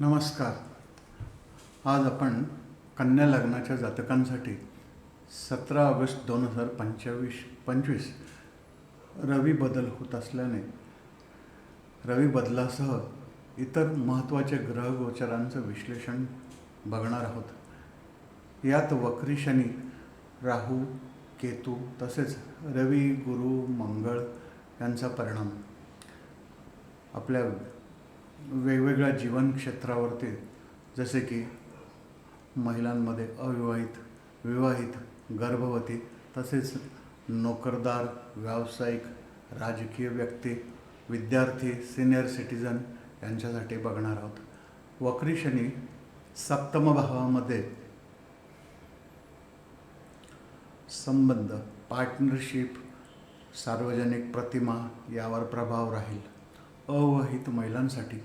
नमस्कार. आज आपण कन्या लग्नाच्या जातकांसाठी सतरा ऑगस्ट दोन हजार पंचवीस पंचवीस रवी बदल होत असल्याने रवी बदलासह इतर महत्त्वाचे ग्रहगोचरांचं विश्लेषण बघणार आहोत. यात वक्री शनी राहू केतू तसेच रवी गुरु मंगळ यांचा परिणाम. आपल्या वेगवेगळ्या जीवन क्षेत्रावरती जसे की महिलांमध्ये अविवाहित विवाहित गर्भवती तसेच नोकरदार व्यावसायिक राजकीय व्यक्ती विद्यार्थी सिनियर सिटीजन यांच्यासाठी बघणार आहोत. वक्री शनी सप्तम भावामध्ये संबंध पार्टनरशिप सार्वजनिक प्रतिमा यावर प्रभाव राहील. अविवाहित महिलांसाठी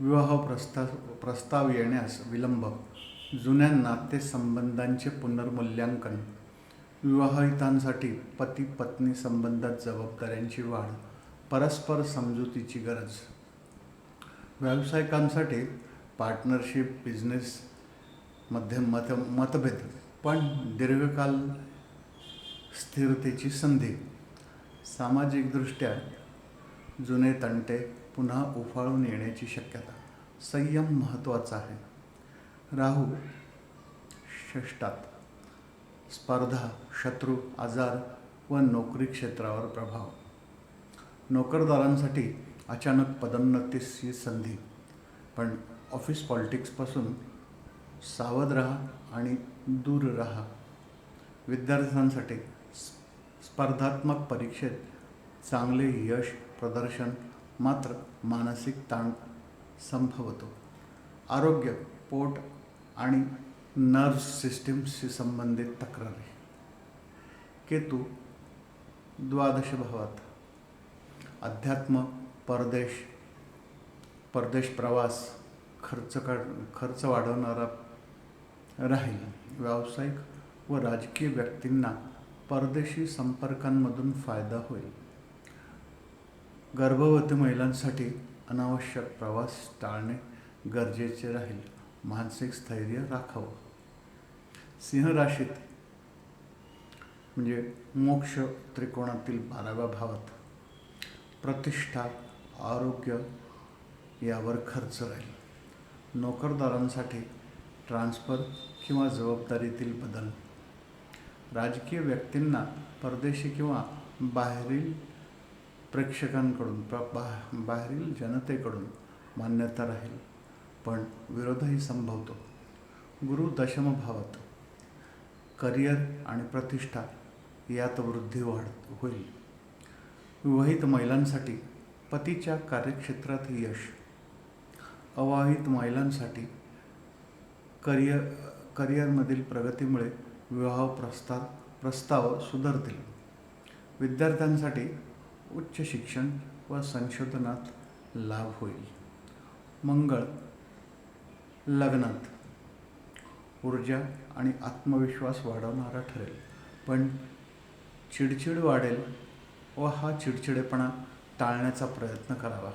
विवाह प्रस्ताव प्रस्ताव येण्यास विलंब. जुन्या नातेसंबंधांचे पुनर्मूल्यांकन. विवाहितांसाठी पती पत्नी संबंधात जबाबदाऱ्यांची वाढ. परस्पर समजुतीची गरज. व्यावसायिकांसाठी पार्टनरशिप बिझनेसमध्ये मत मतभेद. पण दीर्घकाल स्थिरतेची संधी. सामाजिकदृष्ट्या जुने तंटे पुन्हा उफाळून येण्याची शक्यता संयम महत्त्वाचा आहे. राहू षष्टात स्पर्धा शत्रू आजार व नोकरी क्षेत्रावर प्रभाव. नोकरदारांसाठी अचानक पदोन्नतीची संधी. पण ऑफिस पॉलिटिक्सपासून सावध राहा आणि दूर राहा. विद्यार्थ्यांसाठी स्पर्धात्मक परीक्षेत चांगले यश प्रदर्शन मात्र मानसिक ताण संभवतो. आरोग्य पोट आणि नर्व सिस्टीमशी संबंधित तक्रारी. केतू द्वादश भावात. अध्यात्म परदेश परदेश प्रवास खर्च काढ खर्च वाढवणारा राहील. व्यावसायिक व राजकीय व्यक्तींना परदेशी संपर्कांमधून फायदा होईल. गर्भवती महिलांसाठी अनावश्यक प्रवास टाळणे गरजेचे राहील. मानसिक स्थैर्य राखावं. सिंह राशीत म्हणजे मोक्ष त्रिकोणातील बाराव्या भावात प्रतिष्ठा आरोग्य यावर खर्च राहील. नोकरदारांसाठी ट्रान्सफर किंवा जबाबदारीतील बदल. राजकीय व्यक्तींना परदेशी किंवा बाहेरील प्रेक्षकांकडून प्र बा बाहेरील जनतेकडून मान्यता राहील. पण विरोधही संभवतो. गुरु दशम भावात करिअर आणि प्रतिष्ठा यात वृद्धी वाढ होईल. विवाहित महिलांसाठी पतीच्या कार्यक्षेत्रात यश. अवाहित महिलांसाठी करिअर करिअरमधील प्रगतीमुळे विवाह प्रस्ताव प्रस्ताव सुधारतील. विद्यार्थ्यांसाठी उच्च शिक्षण व संशोधनात लाभ होईल. मंगळ लग्नात. ऊर्जा आणि आत्मविश्वास वाढवणारा ठरेल. पण चिडचिड वाढेल व हा चिडचिडेपणा टाळण्याचा प्रयत्न करावा.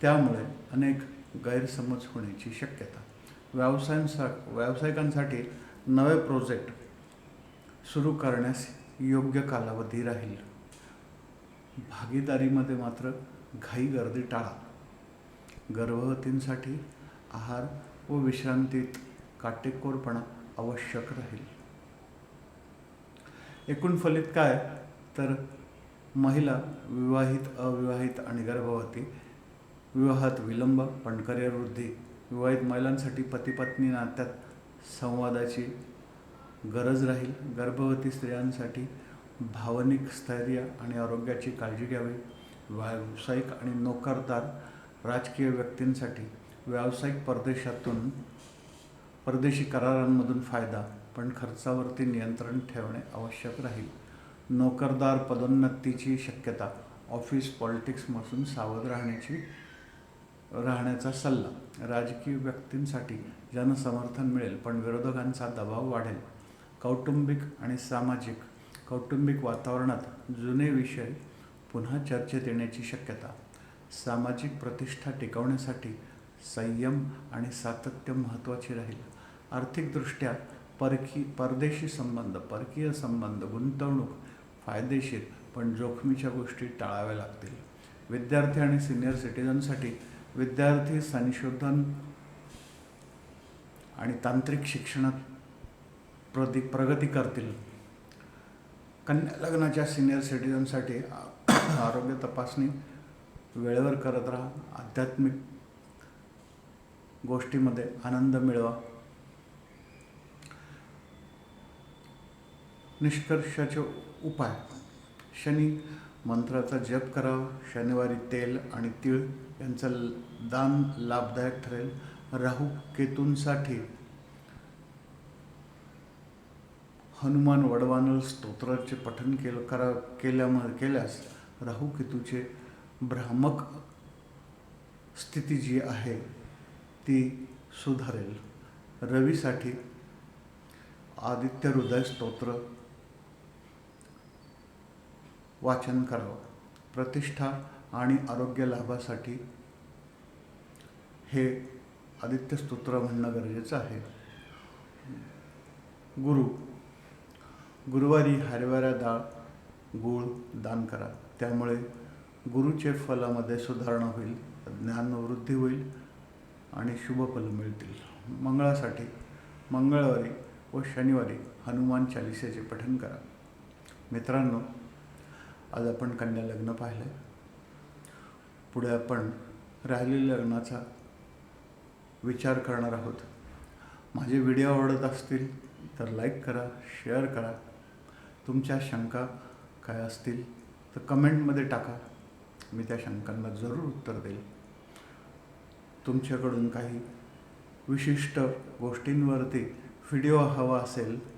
त्यामुळे अनेक गैरसमज होण्याची शक्यता. व्यवसायांसा व्यावसायिकांसाठी नवे प्रोजेक्ट सुरू करण्यास योग्य कालावधी राहील. भागीदारीमध्ये मात्र घाई गर्दी टाळा. गर्भवतींसाठी आहार व विश्रांतीत काटेकोरपणा आवश्यक राहील. एकूण फलित काय? तर महिला विवाहित अविवाहित आणि गर्भवती विवाहात विलंब पण करिअर वृद्धी विवाहित महिलांसाठी पतीपत्नी नात्यात संवादाची गरज राहील. गर्भवती स्त्रियांसाठी भावनिक स्थैर्य आणि आरोग्याची काळजी घ्यावी. व्यावसायिक आणि नोकरदार राजकीय व्यक्तींसाठी व्यावसायिक परदेशातून परदेशी करारांमधून फायदा पण खर्चावरती नियंत्रण ठेवणे आवश्यक राहील. नोकरदार पदोन्नतीची शक्यता ऑफिस पॉलिटिक्सपासून सावध राहण्याची राहण्याचा सल्ला. राजकीय व्यक्तींसाठी जनसमर्थन मिळेल पण विरोधकांचा दबाव वाढेल. कौटुंबिक आणि सामाजिक कौटुंबिक वातावरणात जुने विषय पुन्हा चर्चेत येण्याची शक्यता सामाजिक प्रतिष्ठा टिकवण्यासाठी संयम आणि सातत्य महत्त्वाचे राहील. आर्थिकदृष्ट्या परकी परदेशी संबंध परकीय संबंध गुंतवणूक फायदेशीर पण जोखमीच्या गोष्टी टाळाव्या लागतील. विद्यार्थी आणि सिनियर सिटीजनसाठी विद्यार्थी संशोधन आणि तांत्रिक शिक्षणात प्रति प्रगती करतील. कन्या लग्नाच्या सिनियर सिटीजनसाठी आरोग्य तपासणी वेळेवर करत राहा आध्यात्मिक गोष्टीमध्ये आनंद मिळवा. निष्कर्षाचे उपाय. शनी मंत्राचा जप करावा. शनिवारी तेल आणि तीळ यांचं दान लाभदायक ठरेल. राहू केतूंसाठी हनुमान वडवानल स्तोत्राचे पठन केलं करा केल्याम केल्यास राहू केतूचे भ्रामक स्थिती जी आहे ती सुधारेल. रवीसाठी आदित्य हृदय स्तोत्र वाचन करावं. प्रतिष्ठा आणि आरोग्य लाभासाठी हे आदित्य स्तोत्र म्हणणं गरजेचं आहे. गुरु गुरुवारी हरभरा डाळ गूळ दान करा. त्यामुळे गुरुचे फलामध्ये सुधारणा होईल ज्ञानवृद्धी होईल आणि शुभफल मिळतील. मंगळासाठी मंगळवारी व शनिवारी हनुमान चालिसेचे पठण करा. मित्रांनो आज आपण कन्या लग्न पाहिलं पुढे आपण राहिलेल्या लग्नाचा विचार करणार आहोत. माझे व्हिडिओ आवडत असतील तर लाईक करा शेअर करा. तुमच्या शंका काय असतील तर कमेंटमध्ये टाका. मी त्या शंकांना जरूर उत्तर देईल. तुमच्याकडून काही विशिष्ट गोष्टींवरती व्हिडिओ हवा असेल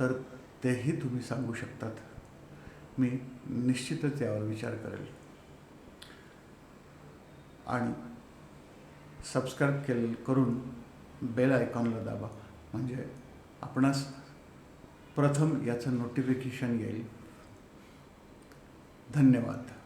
तर तेही तुम्ही सांगू शकतात. मी निश्चितच यावर विचार करेल. आणि सबस्क्राईब केले करून बेल आयकॉनला दाबा. म्हणजे आपणास प्रथम याचं नोटिफिकेशन येईल. धन्यवाद.